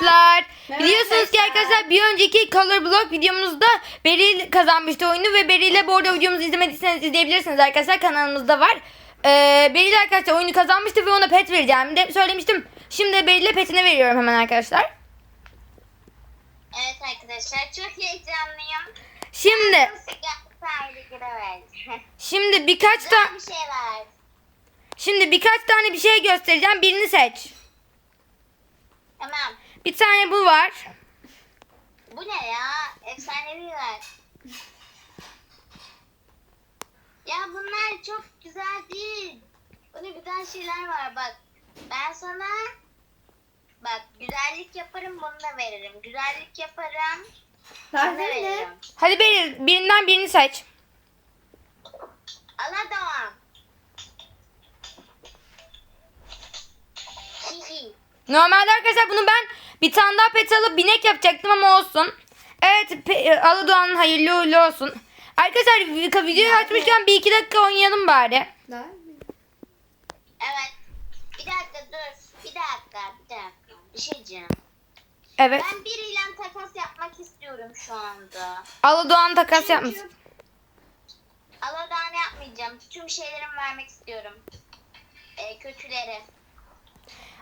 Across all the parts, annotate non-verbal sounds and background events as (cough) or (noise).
arkadaşlar. Merhaba Biliyorsunuz ki arkadaşlar. arkadaşlar bir önceki Color Block videomuzda Beril kazanmıştı oyunu ve Beril'le bu arada videomuzu izlemediyseniz izleyebilirsiniz arkadaşlar kanalımızda var. Ee, Beril arkadaşlar oyunu kazanmıştı ve ona pet vereceğim de söylemiştim. Şimdi Beril'e petini veriyorum hemen arkadaşlar. Evet arkadaşlar çok heyecanlıyım. Şimdi (laughs) şimdi birkaç tane bir şey var. şimdi birkaç tane bir şey göstereceğim. Birini seç. Tamam. Bir tane bu var. Bu ne ya? Efsanevi var. Ya bunlar çok güzel değil. Böyle güzel şeyler var bak. Ben sana bak güzellik yaparım bunu da veririm. Güzellik yaparım. Bunu da Tahmin ne? veririm. Hadi Beril birinden birini seç. Aladoğan. Hihi. Normalde arkadaşlar bunu ben bir tane daha pet alıp binek yapacaktım ama olsun. Evet pe- Aladoğan hayırlı uğurlu olsun. Arkadaşlar vi- videoyu açmışken bir iki dakika oynayalım bari. Evet. Bir dakika dur. Bir dakika, bir dakika. Bir şey diyeceğim. Evet. Ben biriyle takas yapmak istiyorum şu anda. Aladoğan takas Çünkü yapmışsın. Aladan yapmayacağım. Tüm şeylerimi vermek istiyorum. Ee, kötüleri.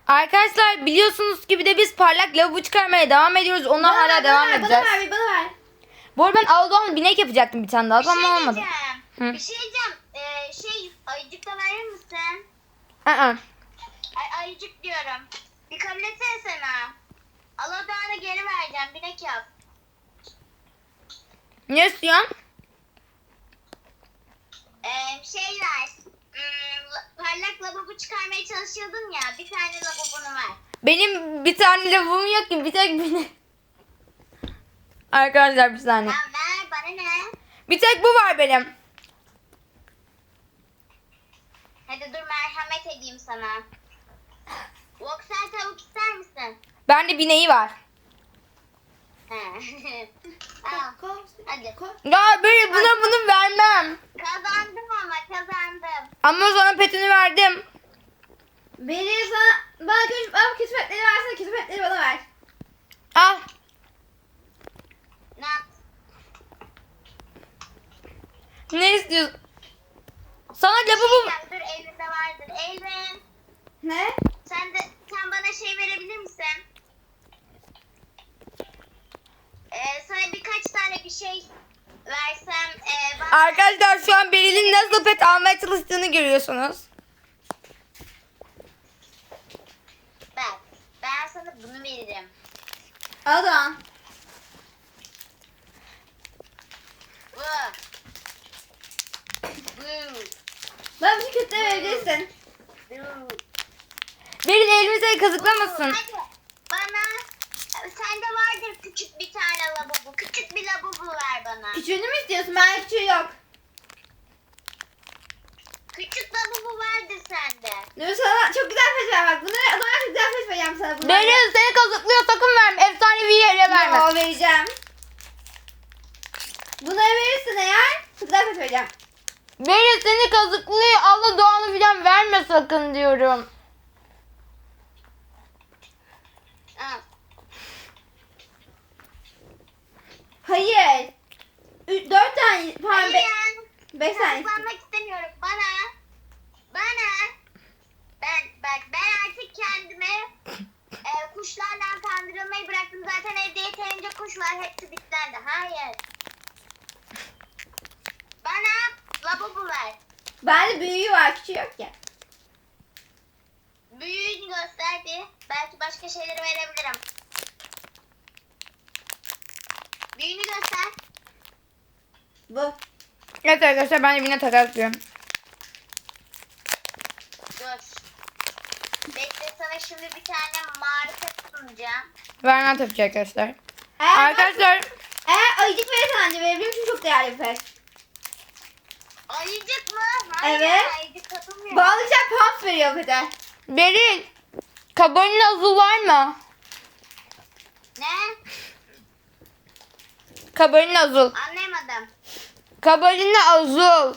Arkadaşlar biliyorsunuz ki bir de biz parlak lavabo çıkarmaya devam ediyoruz. Ona Bana hala ver, devam bana edeceğiz. Bana ver, bir bana ver. Bu arada ben Aladoğan binek yapacaktım bir tane daha Bir şey ama olmadı. Hı. Bir şey diyeceğim. Ee, şey ayıcıkla verir misin? Aa. Ay, ayıcık diyorum. Bir kabul etsene sana. Aladan'a geri vereceğim. Binek yap. Ne istiyorsun? Ee, şey parlak lavabo çıkarmaya çalışıyordun ya. Bir tane lavabonu ver. Benim bir tane lavabom yok ki bir tek binek. Arkadaşlar bir saniye. Lan ver bana ne? Bir tek bu var benim. Hadi dur merhamet edeyim sana. Voksel tavuk ister misin? Bende bineği var. (laughs) Hadi. Ya böyle buna bunu vermem. Kazandım ama kazandım. Ama sana petini verdim. Beni sana, bana kötü, bana kötü petleri versene, kötü petleri bana ver. Al. Ne yap? Ne istiyorsun? Sana lavabo... Şey, dur elinde vardır. Elvin. Ne? Sen de sen bana şey verebilir misin? Ee, sana birkaç tane bir şey versem e, bana... Arkadaşlar şu an Beril'in nasıl pet almaya çalıştığını görüyorsunuz. Bak ben sana bunu veririm. Al Doğan. Bu. Bu. Bana bir kötü verebilirsin. Bu. Beril elimize kazıklamasın. Hadi bana sende vardır küçük bir lavabo. Küçük bir lavabo ver bana. Küçüğünü mü istiyorsun? Ben küçüğü yok. Küçük lavabo vardır sende. Dur sana çok güzel pet ver bak. Zaman çok güzel pet vereceğim sana. Bunları... Beril seni kazıklıyor sakın verme. Efsanevi yere verme. Yo, vereceğim. Bunları verirsin eğer çok güzel pet vereceğim. Beril seni kazıklıyor. Allah doğanı filan verme sakın diyorum. Al. Hayır. Üç, dört tane, pardon be, beş tane. Kazanmak istemiyorum. Bana. Bana. Ben bak ben artık kendime e, kuşlardan kandırılmayı bıraktım. Zaten evde yeterince kuş var. Hepsi bitlendi. Hayır. Bana lavabo ver. Bende büyüğü var, küçüğü yok ya. Büyüğünü göster bir. Belki başka şeyleri verebilirim. Büyüğünü göster. Bu. Evet arkadaşlar ben de birine takaslıyorum. Dur. Bekle sana şimdi bir tane marifet sunacağım. Vermem tabii ki arkadaşlar. Eğer, Arkadaşlar eğer ayıcık verirsen anne verebilirim çünkü çok değerli bir pet. Ayıcık mı? Hayır, Evet. Ayıcık katılmıyor. Bağlayacak pump veriyor pete. Beril kabarın azul var mı? Ne? Kabarina Azul. Anlayamadım. Kabarina Azul.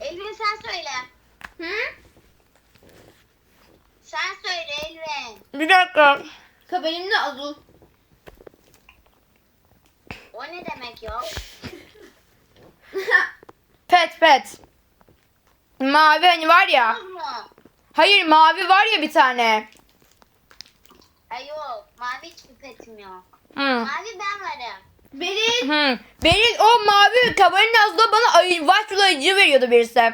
Elvin sen söyle. Hı? Sen söyle Elvin. Bir dakika. Kabarina Azul. O ne demek ya? pet pet. Mavi hani var ya. Olmaz mı? Hayır mavi var ya bir tane. Ha yok. Mavi hiçbir petim yok. Hı. Mavi ben varım. Beril. Hı. Benim o mavi kabarın azda bana ayı başlayıcı veriyordu birisi.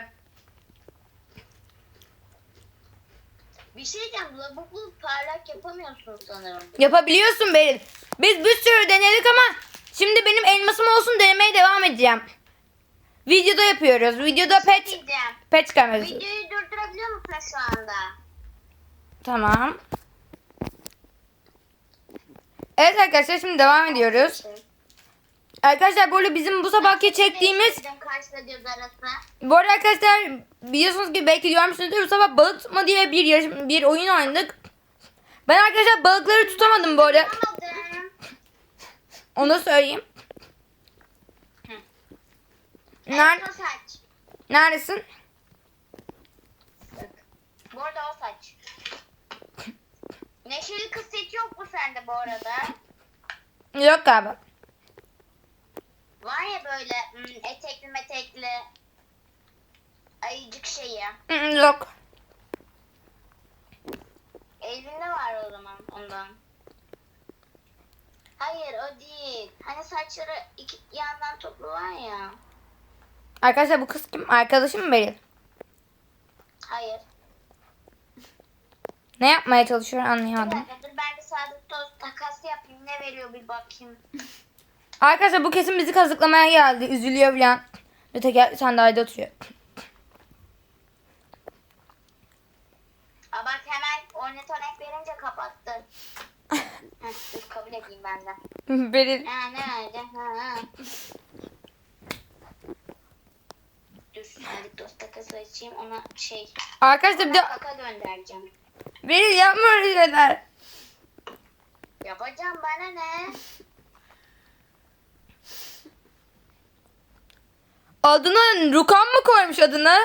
Bir şey diyeceğim. Lavabolu parlak yapamıyorsun sanırım. Yapabiliyorsun Beril. Biz bir sürü denedik ama şimdi benim elmasım olsun denemeye devam edeceğim. Videoda yapıyoruz. Videoda şey pet diyeceğim. pet kamerası. Videoyu durdurabiliyor musun şu anda? Tamam. Evet arkadaşlar şimdi devam ediyoruz. Arkadaşlar arada bizim bu sabahki çektiğimiz bu arada arkadaşlar biliyorsunuz ki belki görmüşsünüzdür bu sabah balık tutma diye bir yarış, bir oyun oynadık. Ben arkadaşlar balıkları tutamadım bu arada. Onu söyleyeyim. O saç. neredesin? Bu arada o saç. Neşeli kız seti yok mu sende bu arada? Yok galiba. Var ya böyle hmm, etekli metekli ayıcık şeyi. Hı, Yok. Elinde var o zaman ondan. Hayır o değil. Hani saçları iki yandan toplu var ya. Arkadaşlar bu kız kim? Arkadaşım mı Beril? Hayır. Ne yapmaya çalışıyor Bir anlayamadım. dakika dur ben bir sadık toz takas yapayım. Ne veriyor bir bakayım. Arkadaşlar bu kesin bizi kazıklamaya geldi. Üzülüyor falan. Öteki sandalyede oturuyor. Aa bak hemen ornitonek verince kapattı. (laughs) Heh, dur kabul edeyim ben de. Beril. Ha ne verdi? Ha, ha. Dur toz takası açayım ona şey. Arkadaşlar bir de Kaka göndereceğim. Beril yapma öyle şeyler. Yapacağım bana ne? Adına Rukan mı koymuş adını?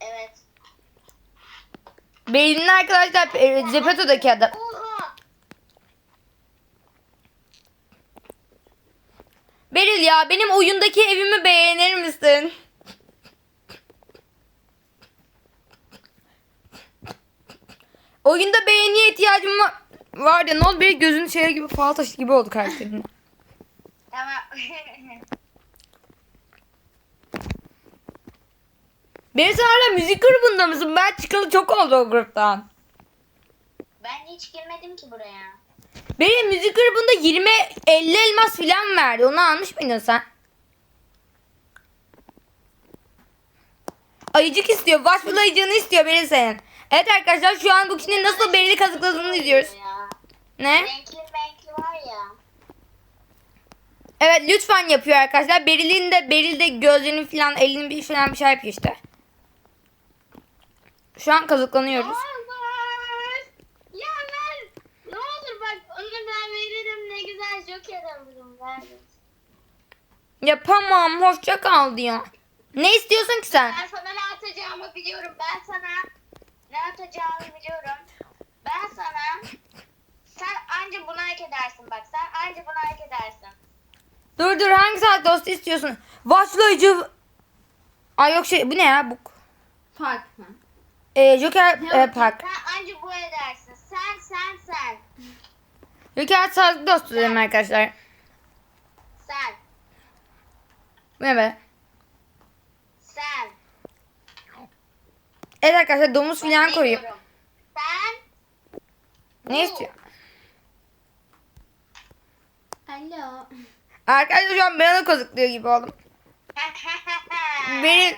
Evet. Beril'in arkadaşlar e, Zepeto'daki adam. Beril ya benim oyundaki evimi beğenir misin? Oyunda beğeniye ihtiyacım var. Var ya ne oldu bir gözün şey gibi fal taşı gibi oldu karakterin. (laughs) Tamam. (laughs) Beril sen hala müzik grubunda mısın? Ben çıkalı çok oldu o gruptan. ben hiç girmedim ki buraya. Beril müzik grubunda 20 50 elmas filan verdi. Onu almış mıydın sen? Ayıcık istiyor. Vasfıl ayıcığını istiyor Beril senin. Evet arkadaşlar şu an bu kişinin nasıl Beril'i kazıkladığını izliyoruz. Ya. Ne? Renkli renkli var ya. Evet lütfen yapıyor arkadaşlar. Beril'in de Beril de gözlerini falan elini bir falan bir şey yapıyor işte. Şu an kazıklanıyoruz. Ya ver. Ne olur bak onu ben veririm ne güzel joker alırım ver. Yapamam. Hoşça kal diyor. Ne istiyorsun ki sen? Ben sana ne atacağımı biliyorum. Ben sana ne atacağımı biliyorum. Ben sana sen anca bunu hak edersin bak. Sen anca bunu hak edersin. Dur dur hangi saat dostu istiyorsun? Vasfıl ayıcığı... Ay yok şey bu ne ya? Bu... Park mı? Ee, Joker e, Park. Sen anca bu edersin. Sen sen sen. Joker sağlıklı dostu dedim arkadaşlar. Sen. Bu ne be? Sen. Evet arkadaşlar domuz filan koyuyor. Sen. Ne istiyor? Alo. Arkadaşlar şu an ben onu kazıklıyor gibi oldum. (laughs) Beni...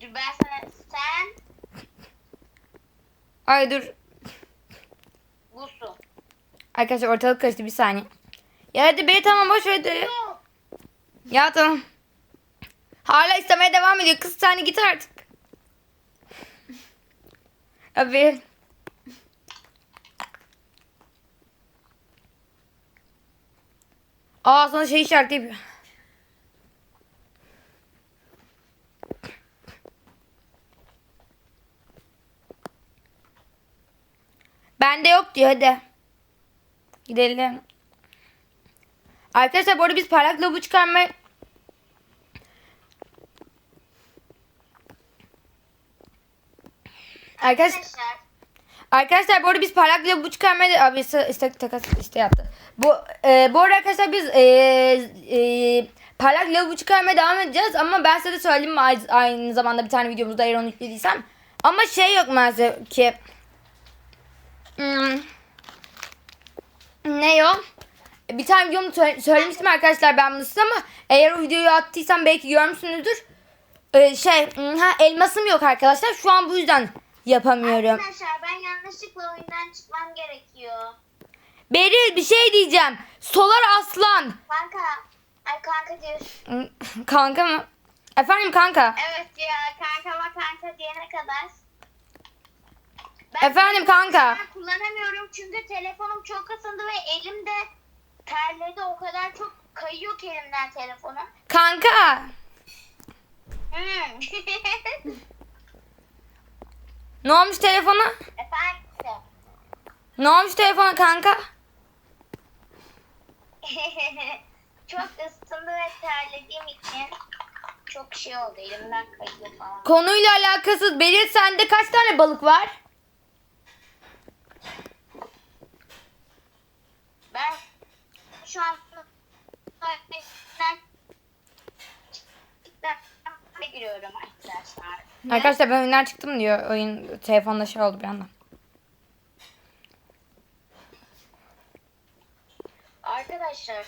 Dur ben sana sen Ay dur. busun. Arkadaşlar ortalık karıştı bir saniye. Ya hadi beni tamam boş ver. Ya tamam. Hala istemeye devam ediyor. Kız sen git artık. Abi. Aa sana şey işareti yapıyor. Bende yok diyor hadi. Gidelim. Arkadaşlar bu arada biz parlak lobu çıkarma Arkadaş, Arkadaşlar arkadaşlar bu arada biz parlak lobu çıkarmaya abi iste, iste, takas işte yaptı. Bu e, bu arada arkadaşlar biz e, e, parlak lobu çıkarmaya devam edeceğiz ama ben size de söyleyeyim mi aynı, aynı zamanda bir tane videomuzda eğer onu yüklediysem. Ama şey yok maalesef ki. Hmm, ne o? Bir tane videomu sö- söylemiştim arkadaşlar ben bunu size ama eğer o videoyu attıysam belki görmüşsünüzdür. Ee, şey hmm, ha, elmasım yok arkadaşlar şu an bu yüzden yapamıyorum. arkadaşlar ben yanlışlıkla oyundan çıkmam gerekiyor. Beril bir şey diyeceğim. Solar aslan. Kanka. Ay kanka diyor. Hmm, Kanka mı? Efendim kanka. Evet ya kankama kanka diyene kadar. Ben Efendim kanka. Ben kullanamıyorum çünkü telefonum çok ısındı ve elimde terledi o kadar çok kayıyor ki elimden telefonum. Kanka. Hmm. (laughs) Ne olmuş telefona? Efendim. Ne olmuş telefona kanka? (laughs) çok ısındı ve terlediğim için çok şey oldu elimden kayıyor falan. Konuyla alakasız. Beril sende kaç tane balık var? Ben şu an ne giriyorum arkadaşlar. Arkadaşlar ben oyundan çıktım diyor. Oyun telefonda şey oldu bir anda. Arkadaşlar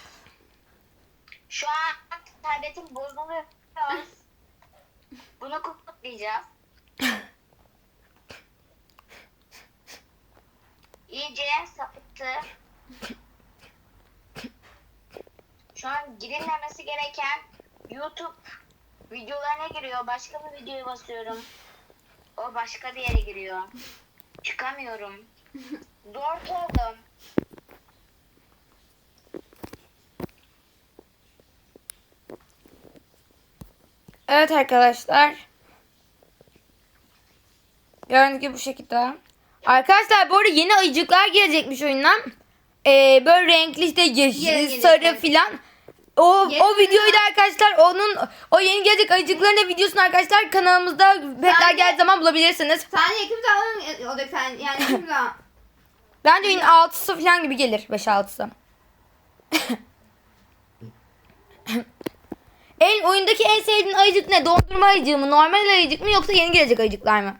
şu an tabletim bozuluyor. Bunu kutlayacağız. İyice sapıttı. Şu an girilmemesi gereken YouTube videolarına giriyor. Başka bir videoya basıyorum. O başka bir yere giriyor. Çıkamıyorum. (laughs) Zor oldum. Evet arkadaşlar. Gördüğünüz gibi bu şekilde. Arkadaşlar bu arada yeni ayıcıklar gelecekmiş oyundan. Ee, böyle renkli işte yeşil, sarı filan. O, o videoyu da arkadaşlar onun o yeni gelecek ayıcıkların da videosunu arkadaşlar kanalımızda petler geldiği zaman bulabilirsiniz. Saniye yakın bir zaman olacak sen yani bir (laughs) zaman. Bence oyunun 6'sı falan gibi gelir 5-6'sı. (laughs) en oyundaki en sevdiğin ayıcık ne? Dondurma ayıcığı mı? Normal ayıcık mı yoksa yeni gelecek ayıcıklar mı?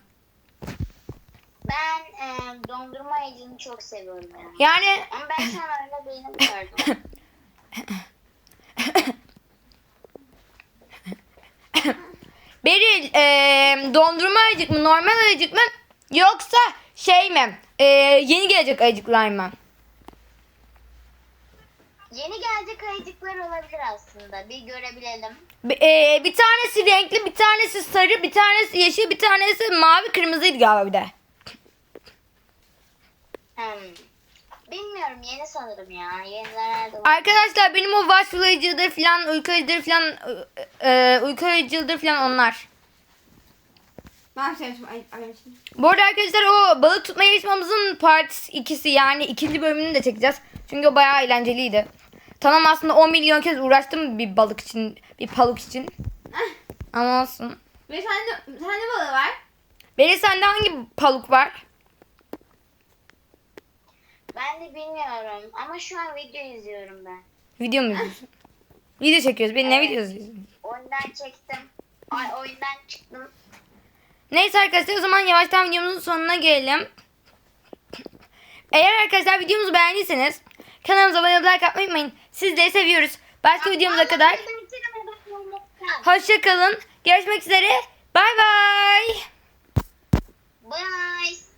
Ben e, dondurma ayıcını çok seviyorum yani. Yani Ama ben an öyle değilim (laughs) gördüm. (laughs) Beril eee, dondurma ayıcık mı? Normal ayıcık mı? Yoksa şey mi? Eee, yeni gelecek ayıcıklar mı? Yeni gelecek ayıcıklar olabilir aslında. Bir görebilelim. Be- eee, bir tanesi renkli, bir tanesi sarı, bir tanesi yeşil, bir tanesi mavi, kırmızıydı galiba bir de. Hmm. Bilmiyorum yeni sanırım ya. Yeniler nerede var? Arkadaşlar benim o watchful ayıcıdır falan, uyku ayıcıdır falan, eee, uyku ayıcıdır falan onlar. Ben sevmişim ay aymışım. Bu arada arkadaşlar o balık tutma yarışmamızın part ikisi yani ikinci bölümünü de çekeceğiz. Çünkü o bayağı eğlenceliydi. Tamam aslında 10 milyon kez uğraştım bir balık için, bir balık için. (laughs) Ama olsun. Ve sende, sende balığı var. Beri sende hangi balık var? Ben de bilmiyorum. Ama şu an video izliyorum ben. Video mu izliyorsun? Video çekiyoruz. Ben ne Evet. videosu izliyorsun? Oyundan çektim. Ay oyundan çıktım. Neyse arkadaşlar o zaman yavaştan videomuzun sonuna gelelim. Eğer arkadaşlar videomuzu beğendiyseniz kanalımıza abone olup like atmayı unutmayın. Sizleri seviyoruz. Başka videomuza kadar hoşça kalın. Görüşmek üzere. Bay bay. Bye.